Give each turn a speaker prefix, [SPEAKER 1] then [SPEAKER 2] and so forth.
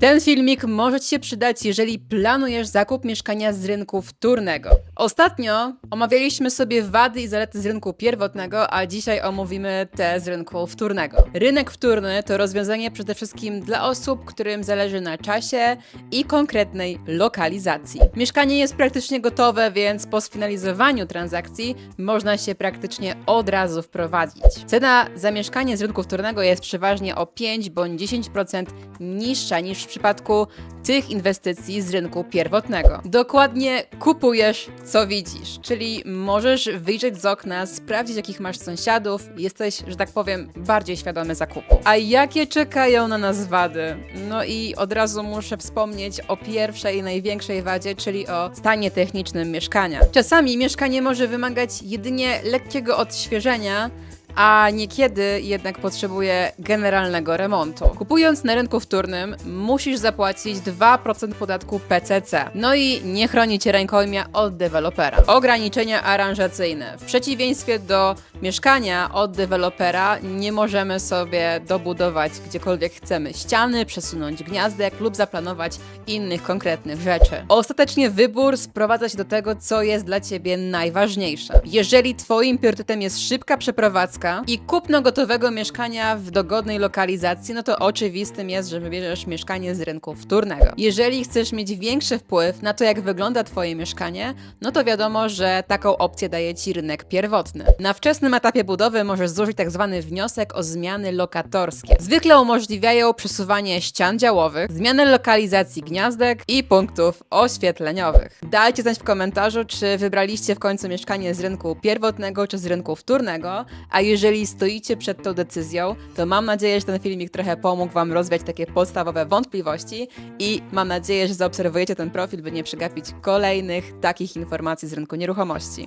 [SPEAKER 1] Ten filmik może Ci się przydać, jeżeli planujesz zakup mieszkania z rynku wtórnego. Ostatnio omawialiśmy sobie wady i zalety z rynku pierwotnego, a dzisiaj omówimy te z rynku wtórnego. Rynek wtórny to rozwiązanie przede wszystkim dla osób, którym zależy na czasie i konkretnej lokalizacji. Mieszkanie jest praktycznie gotowe, więc po sfinalizowaniu transakcji można się praktycznie od razu wprowadzić. Cena za mieszkanie z rynku wtórnego jest przeważnie o 5 bądź 10% niższa niż w przypadku tych inwestycji z rynku pierwotnego. Dokładnie kupujesz, co widzisz, czyli możesz wyjrzeć z okna, sprawdzić, jakich masz sąsiadów, jesteś, że tak powiem, bardziej świadomy zakupu. A jakie czekają na nas wady? No i od razu muszę wspomnieć o pierwszej, największej wadzie, czyli o stanie technicznym mieszkania. Czasami mieszkanie może wymagać jedynie lekkiego odświeżenia, a niekiedy jednak potrzebuje generalnego remontu. Kupując na rynku wtórnym, musisz zapłacić 2% podatku PCC. No i nie chroni cię rękojmia od dewelopera. Ograniczenia aranżacyjne. W przeciwieństwie do mieszkania od dewelopera nie możemy sobie dobudować gdziekolwiek chcemy ściany, przesunąć gniazdek lub zaplanować innych konkretnych rzeczy. Ostatecznie wybór sprowadza się do tego, co jest dla ciebie najważniejsze. Jeżeli twoim priorytetem jest szybka przeprowadzka i kupno gotowego mieszkania w dogodnej lokalizacji, no to oczywistym jest, że wybierzesz mieszkanie z rynku wtórnego. Jeżeli chcesz mieć większy wpływ na to, jak wygląda twoje mieszkanie, no to wiadomo, że taką opcję daje ci rynek pierwotny. Na wczesnym etapie budowy możesz złożyć tak zwany wniosek o zmiany lokatorskie. Zwykle umożliwiają przesuwanie ścian działowych, zmianę lokalizacji gniazdek i punktów oświetleniowych. Dajcie znać w komentarzu, czy wybraliście w końcu mieszkanie z rynku pierwotnego czy z rynku wtórnego, a jeżeli stoicie przed tą decyzją, to mam nadzieję, że ten filmik trochę pomógł Wam rozwiać takie podstawowe wątpliwości i mam nadzieję, że zaobserwujecie ten profil, by nie przegapić kolejnych takich informacji z rynku nieruchomości.